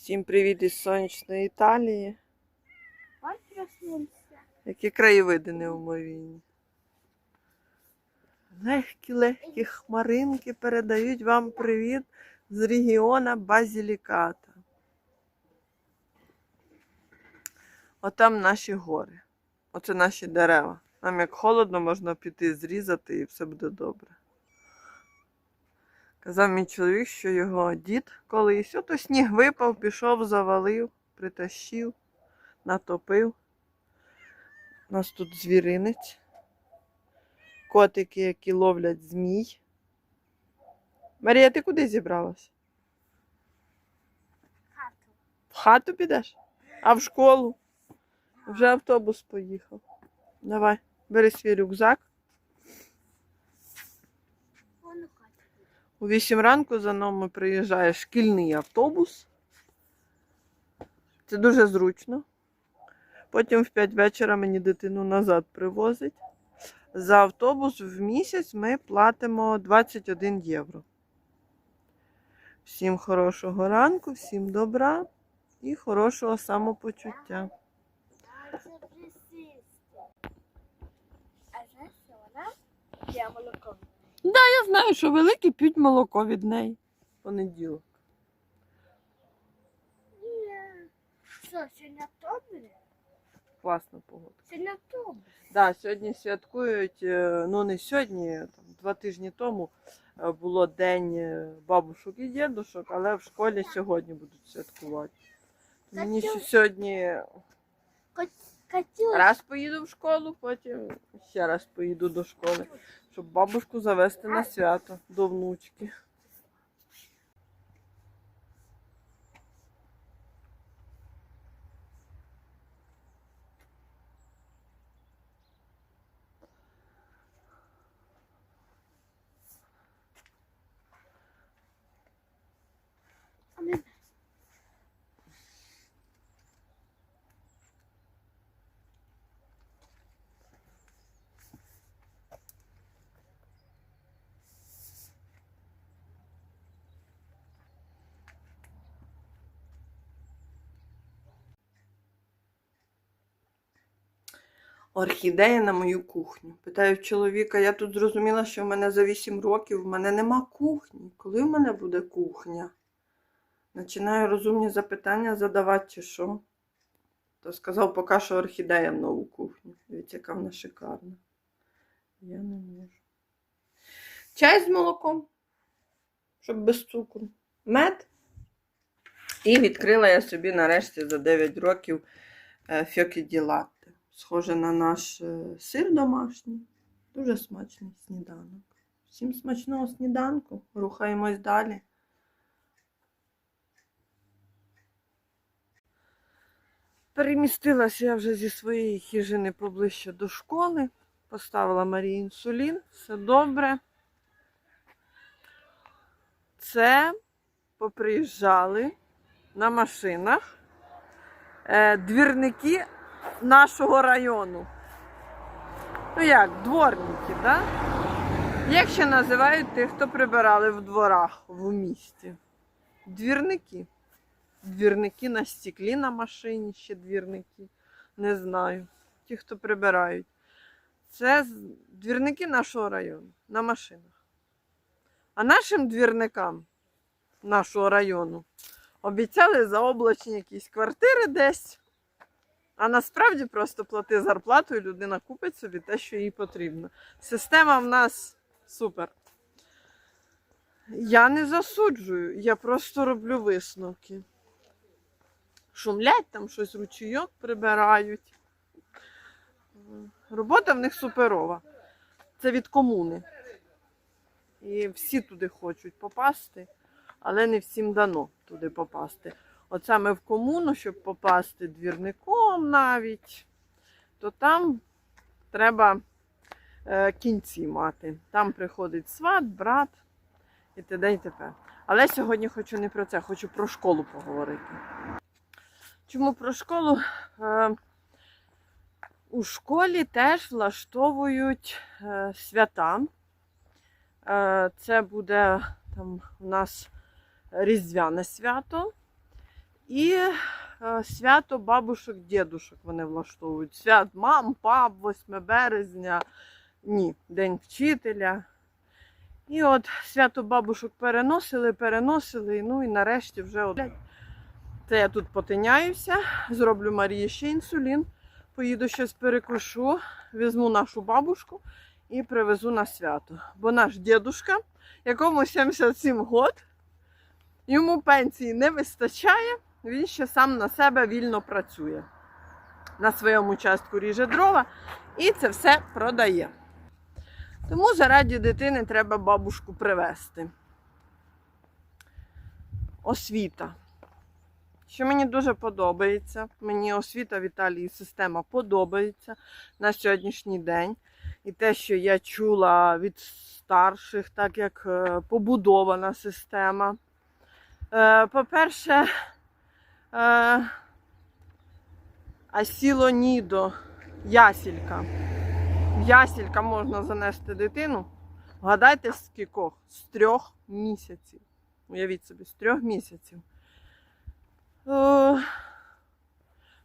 Всім привіт із сонячної Італії. Проснувся. Які краєвиди неумовінні. Легкі-легкі хмаринки передають вам привіт з регіона Базіліката. Отам наші гори. Оце наші дерева. Нам як холодно, можна піти зрізати і все буде добре. Казав мій чоловік, що його дід колись, ото сніг випав, пішов, завалив, притащив, натопив. У нас тут звіринець. Котики, які ловлять змій. Марія, ти куди зібралась? В хату підеш? А в школу? Вже автобус поїхав. Давай, бери свій рюкзак. У 8 ранку за нами приїжджає шкільний автобус. Це дуже зручно. Потім в 5 вечора мені дитину назад привозить. За автобус в місяць ми платимо 21 євро. Всім хорошого ранку, всім добра і хорошого самопочуття. А це присісти. А знаєш, що вона п'є молоко. Я знаю, що великі п'ють молоко від неї. Понеділок. Ні. Що, сьогодні добре? Класна погода. Сьогодні добре. Да, сьогодні святкують, е, ну не сьогодні, там, два тижні тому е, було день е, бабушок і дідушок, але в школі сьогодні будуть святкувати. Мені ще сьогодні раз поїду в школу, потім ще раз поїду до школи, щоб бабушку завести на свято до внучки. А ми- Орхідея на мою кухню. Питаю чоловіка, я тут зрозуміла, що в мене за 8 років в мене нема кухні. Коли в мене буде кухня? Починаю розумні запитання задавати, чи що. То сказав, поки що орхідея в нову кухню. Дивіться, яка вона шикарна. Я не можу. Чай з молоком, щоб без цукру. Мед. І відкрила я собі нарешті за 9 років е, фьокі ді латте. Схоже на наш е, сир домашній. Дуже смачний сніданок. Всім смачного сніданку. Рухаємось далі. Перемістилася я вже зі своєї хижини поближче до школи. Поставила Марії інсулін. Все добре. Це поприїжджали на машинах е, двірники нашого району. Ну як, дворники? Да? Як ще називають тих, хто прибирали в дворах в місті? Двірники. Двірники на стеклі на машині, ще двірники. Не знаю. Ті, хто прибирають. Це двірники нашого району на машинах. А нашим двірникам нашого району обіцяли заоблачні якісь квартири десь. А насправді просто плати зарплату і людина купить собі те, що їй потрібно. Система в нас супер. Я не засуджую, я просто роблю висновки. Шумлять там щось ручійок прибирають. Робота в них суперова. Це від комуни. І всі туди хочуть попасти, але не всім дано туди попасти. От саме в комуну, щоб попасти двірником навіть, то там треба е, кінці мати. Там приходить сват, брат і т.д. і т.п. Але сьогодні хочу не про це, хочу про школу поговорити. Чому про школу? Е, у школі теж влаштовують е, свята. Це буде там у нас Різдвяне свято. І е, свято бабушок, дідушок вони влаштовують. Свят мам, пап, 8 березня, ні, День вчителя. І от свято бабушок переносили, переносили, ну і нарешті вже от. Це я тут потиняюся, зроблю Марії ще інсулін, поїду щось перекушу, візьму нашу бабушку і привезу на свято. Бо наш дідушка, якому 77 год, йому пенсії не вистачає, він ще сам на себе вільно працює. На своєму частку ріже дрова і це все продає. Тому заради дитини треба бабушку привезти. Освіта. Що мені дуже подобається. Мені освіта в Італії система подобається на сьогоднішній день. І те, що я чула від старших, так як е, побудована система. Е, По-перше, Асіло Нідо, ясілька. Ясілька можна занести дитину. Вгадайте, з кількох? З трьох місяців. Уявіть собі, з трьох місяців. Е,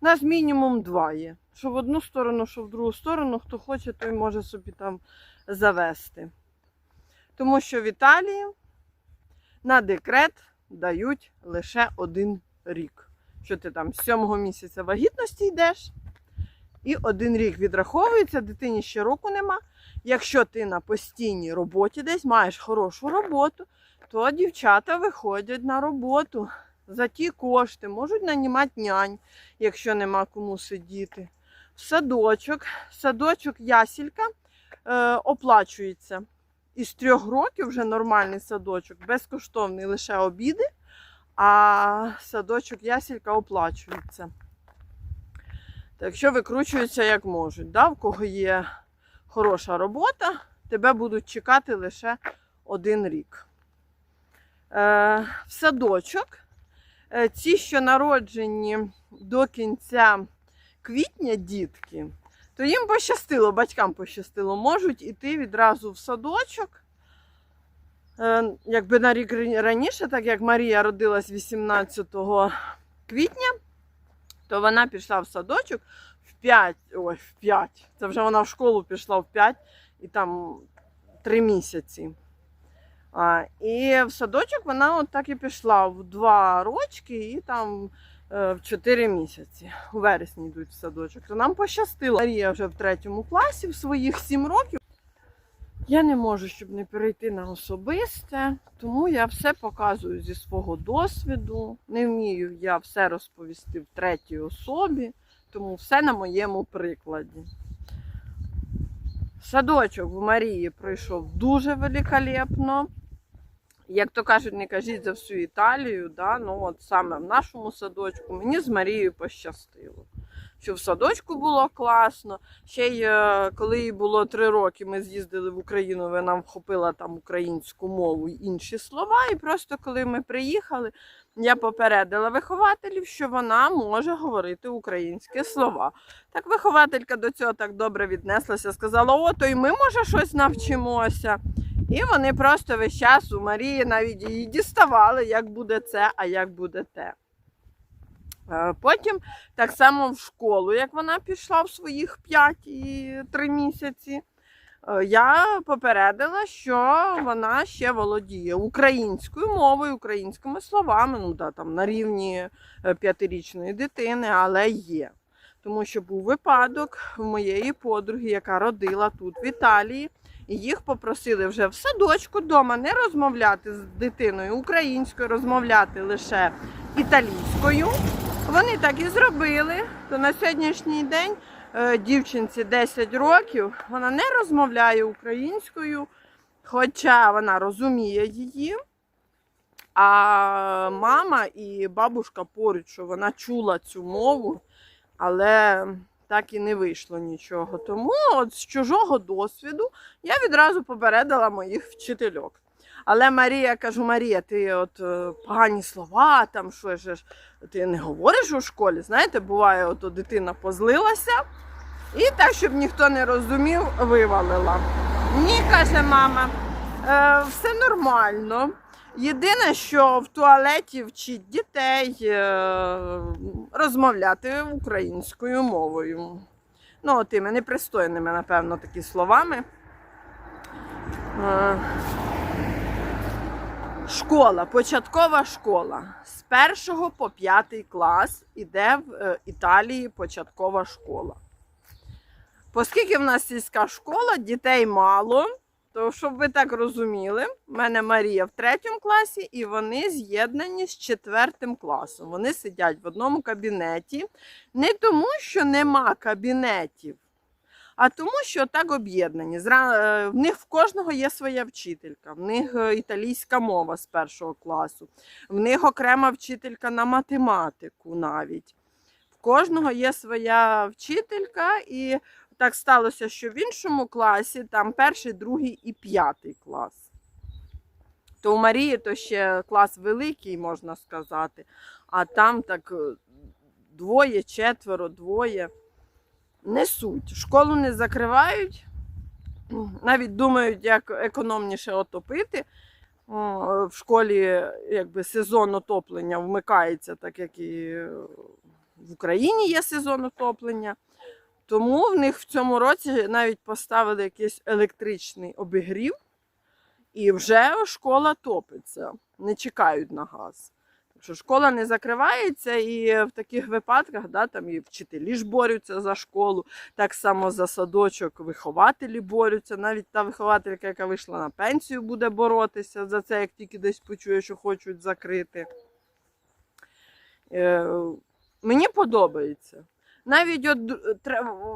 У нас мінімум два є. Що в одну сторону, що в другу сторону, хто хоче, той може собі там завести. Тому що в Італії на декрет дають лише один рік. Що ти там з сьомого місяця вагітності йдеш, і один рік відраховується, дитині ще року нема. Якщо ти на постійній роботі десь маєш хорошу роботу, то дівчата виходять на роботу за ті кошти, можуть нанімати нянь, якщо нема кому сидіти. В садочок, садочок ясілька е, оплачується. Із трьох років вже нормальний садочок, безкоштовний лише обіди, а садочок ясілька оплачується. Так що викручуються як можуть. Да? В кого є хороша робота, тебе будуть чекати лише один рік. Е, в садочок е, ті, що народжені до кінця квітня дітки, то їм пощастило, батькам пощастило, можуть іти відразу в садочок. Е, Якби на рік раніше, так як Марія родилась 18 квітня, то вона пішла в садочок в 5, ой, в 5. Це вже вона в школу пішла в 5 і там 3 місяці. А, і в садочок вона от так і пішла в 2 рочки і там е, в 4 місяці. У вересні йдуть в садочок. То нам пощастило. Марія вже в третьому класі, в своїх 7 років. Я не можу, щоб не перейти на особисте, тому я все показую зі свого досвіду. Не вмію я все розповісти в третій особі, тому все на моєму прикладі. Садочок в Марії пройшов дуже великолепно. Як то кажуть, не кажіть за всю Італію, да? ну от саме в нашому садочку мені з Марією пощастило. Що в садочку було класно. Ще й е, коли їй було три роки, ми з'їздили в Україну, вона вхопила там українську мову і інші слова. І просто коли ми приїхали, я попередила вихователів, що вона може говорити українські слова. Так вихователька до цього так добре віднеслася, сказала: о, то й ми, може, щось навчимося. І вони просто весь час у Марії навіть її діставали, як буде це, а як буде те. Е, Потім так само в школу, як вона пішла в своїх 5 і 3 місяці, е, я попередила, що вона ще володіє українською мовою, українськими словами, ну да, там на рівні е, п'ятирічної дитини, але є. Тому що був випадок в моєї подруги, яка родила тут в Італії. І їх попросили вже в садочку вдома не розмовляти з дитиною українською, розмовляти лише італійською. Вони так і зробили. То на сьогоднішній день е, дівчинці 10 років, вона не розмовляє українською, хоча вона розуміє її. А мама і бабушка поруч, що вона чула цю мову, але так і не вийшло нічого. Тому от з чужого досвіду я відразу попередила моїх вчительок. Але Марія, кажу, Марія, ти от е, погані слова, там що ж, ти не говориш у школі. Знаєте, буває, от дитина позлилася і так, щоб ніхто не розумів, вивалила. Ні, каже мама, е, все нормально. Єдине, що в туалеті вчить дітей е, розмовляти українською мовою. Ну, тими непристойними, напевно, такі словами. Е, Школа, початкова школа. З першого по п'ятий клас іде в е, Італії початкова школа. Оскільки в нас сільська школа, дітей мало, то щоб ви так розуміли, в мене Марія в третьому класі, і вони з'єднані з четвертим класом. Вони сидять в одному кабінеті. Не тому, що нема кабінетів, а тому, що так об'єднані. Е, В них в кожного є своя вчителька, в них е, італійська мова з першого класу, в них окрема вчителька на математику навіть. В кожного є своя вчителька, і так сталося, що в іншому класі там перший, другий і п'ятий клас. То у Марії то ще клас великий, можна сказати, а там так е, двоє, четверо, двоє. Несуть. Школу не закривають, навіть думають, як економніше отопити. В школі якби сезон отоплення вмикається, так як і в Україні є сезон отоплення. Тому в них в цьому році навіть поставили якийсь електричний обігрів, і вже школа топиться, не чекають на газ. Що школа не закривається, і в таких випадках да, там і вчителі ж борються за школу, так само за садочок вихователі борються. Навіть та вихователька, яка вийшла на пенсію, буде боротися за це, як тільки десь почує, що хочуть закрити. Е, мені подобається. Навіть от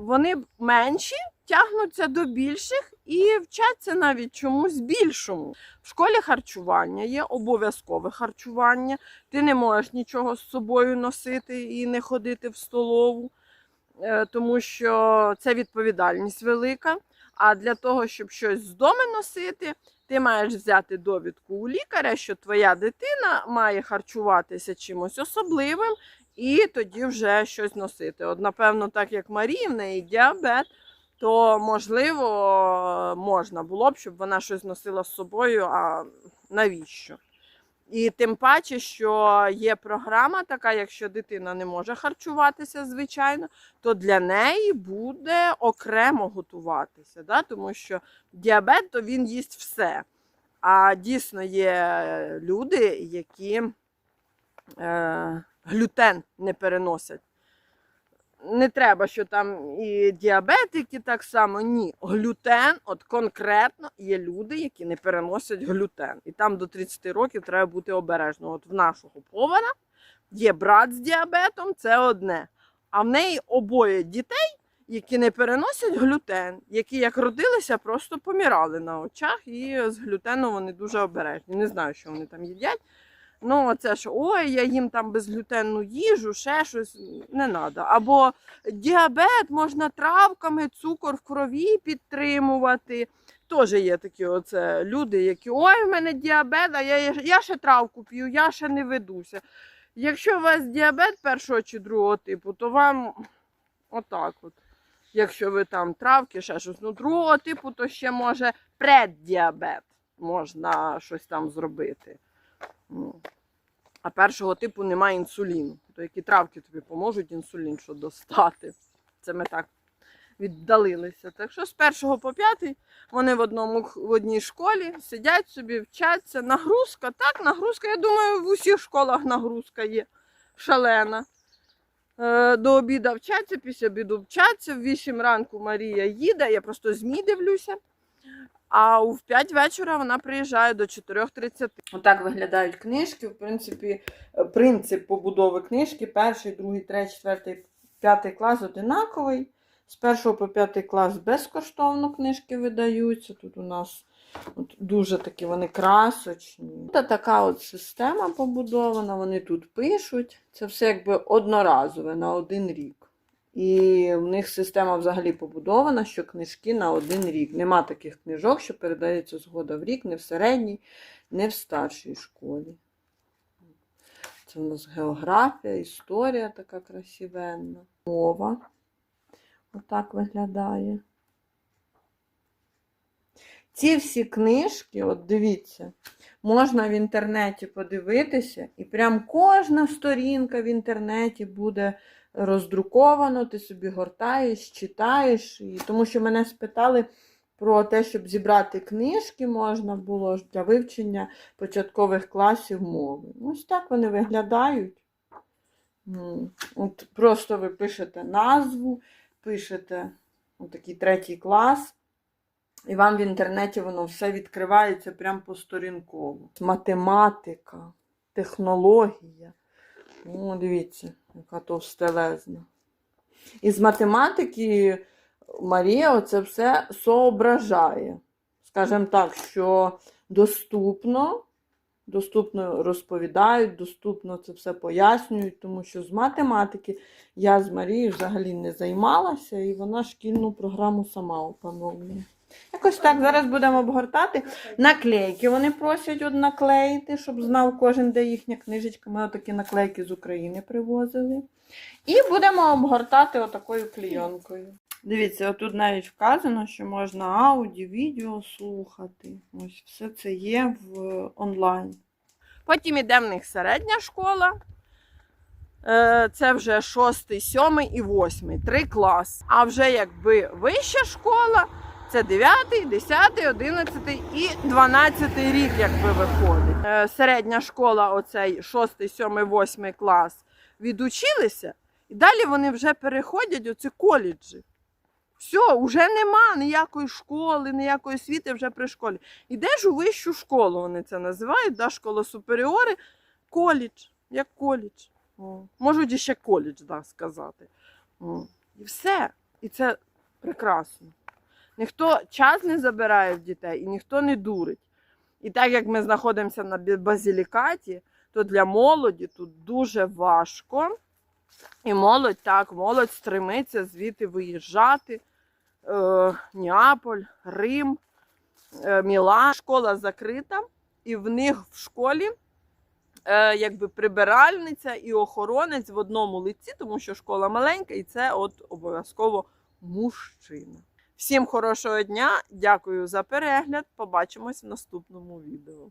вони менші тягнуться до більших і вчаться навіть чомусь більшому. В школі харчування є обов'язкове харчування. Ти не можеш нічого з собою носити і не ходити в столову, е, тому що це відповідальність велика. А для того, щоб щось з дому носити, ти маєш взяти довідку у лікаря, що твоя дитина має харчуватися чимось особливим, і тоді вже щось носити. От, напевно, так як Марії, в неї діабет, то можливо можна було б, щоб вона щось носила з собою. А навіщо? І тим паче, що є програма така, якщо дитина не може харчуватися, звичайно, то для неї буде окремо готуватися. Да? Тому що діабет то він їсть все. А дійсно є люди, які е, глютен не переносять. Не треба, що там і діабетики так само. Ні. Глютен, от конкретно є люди, які не переносять глютен. І там до 30 років треба бути обережно. От в нашого повара є брат з діабетом, це одне. А в неї обоє дітей, які не переносять глютен, які як родилися, просто помирали на очах, і з глютену вони дуже обережні. Не знаю, що вони там їдять. Ну, оце що, ой, я їм там безглютенну їжу, ще щось не треба. Або діабет можна травками, цукор в крові підтримувати. Теж є такі оце люди, які ой, в мене діабет, а я, я ще травку п'ю, я ще не ведуся. Якщо у вас діабет першого чи другого типу, то вам отак от. Якщо ви там травки, ще щось, ну другого типу, то ще може преддіабет можна щось там зробити. Ну. А першого типу немає інсуліну. То які травки тобі поможуть інсулін, що достати. Це ми так віддалилися. Так що з першого по п'ятий вони в одному в одній школі сидять собі, вчаться. Нагрузка, так, нагрузка. Я думаю, в усіх школах нагрузка є шалена. Е, До обіду вчаться, після обіду вчаться. В 8 ранку Марія їде, я просто ЗМІ дивлюся. А в 5 вечора вона приїжджає до 4.30. Отак виглядають книжки. В принципі, е, принцип побудови книжки: перший, другий, третій, четвертий, п'ятий клас одинаковий. З першого по п'ятий клас безкоштовно книжки видаються. Тут у нас от дуже такі вони красочні. Та така от система побудована, вони тут пишуть. Це все якби одноразове на один рік. І в них система взагалі побудована, що книжки на один рік. Нема таких книжок, що передається згода в рік, не в середній, не в старшій школі. Це у нас географія, історія така красивенна. Мова. Отак виглядає. ці всі книжки, от дивіться, можна в інтернеті подивитися, і прям кожна сторінка в інтернеті буде роздруковано, ти собі гортаєш, читаєш. І, тому що мене спитали про те, щоб зібрати книжки можна було для вивчення початкових класів мови. Ось так вони виглядають. От просто ви пишете назву, пишете такий третій клас, і вам в інтернеті воно все відкривається прямо посторінково. Математика, технологія. О, дивіться, яка товстелезна. Із математики Марія оце все соображає. Скажімо так, що доступно, доступно розповідають, доступно це все пояснюють, тому що з математики я з Марією взагалі не займалася, і вона шкільну програму сама опановує. Якось так, зараз будемо обгортати. Наклейки вони просять от наклеїти, щоб знав кожен, де їхня книжечка. Ми отакі наклейки з України привозили. І будемо обгортати отакою клейонкою. Дивіться, отут навіть вказано, що можна ауді, відео слухати. Ось все це є в онлайн. Потім іде в них середня школа. Е, Це вже 6, 7 і 8, три класи. А вже якби вища школа, це 9, 10, 11 і 12 рік, якби виходить. Е, Середня школа, оцей 6, 7, 8 клас, відучилися, і далі вони вже переходять оці коледжі. Все, вже нема ніякої школи, ніякої освіти вже при школі. Ідеш у вищу школу, вони це називають, да, школа суперіори, коледж, як коледж. Можуть іще коледж да, сказати. І все. І це прекрасно. Ніхто час не забирає в дітей і ніхто не дурить. І так як ми знаходимося на базилікаті, то для молоді тут дуже важко. І молодь так, молодь стремиться звідти виїжджати. Е, Неаполь, Рим, е, Мілан. Школа закрита, і в них в школі е, якби прибиральниця і охоронець в одному лиці, тому що школа маленька, і це от обов'язково мужчина. Всім хорошого дня, дякую за перегляд. Побачимось в наступному відео.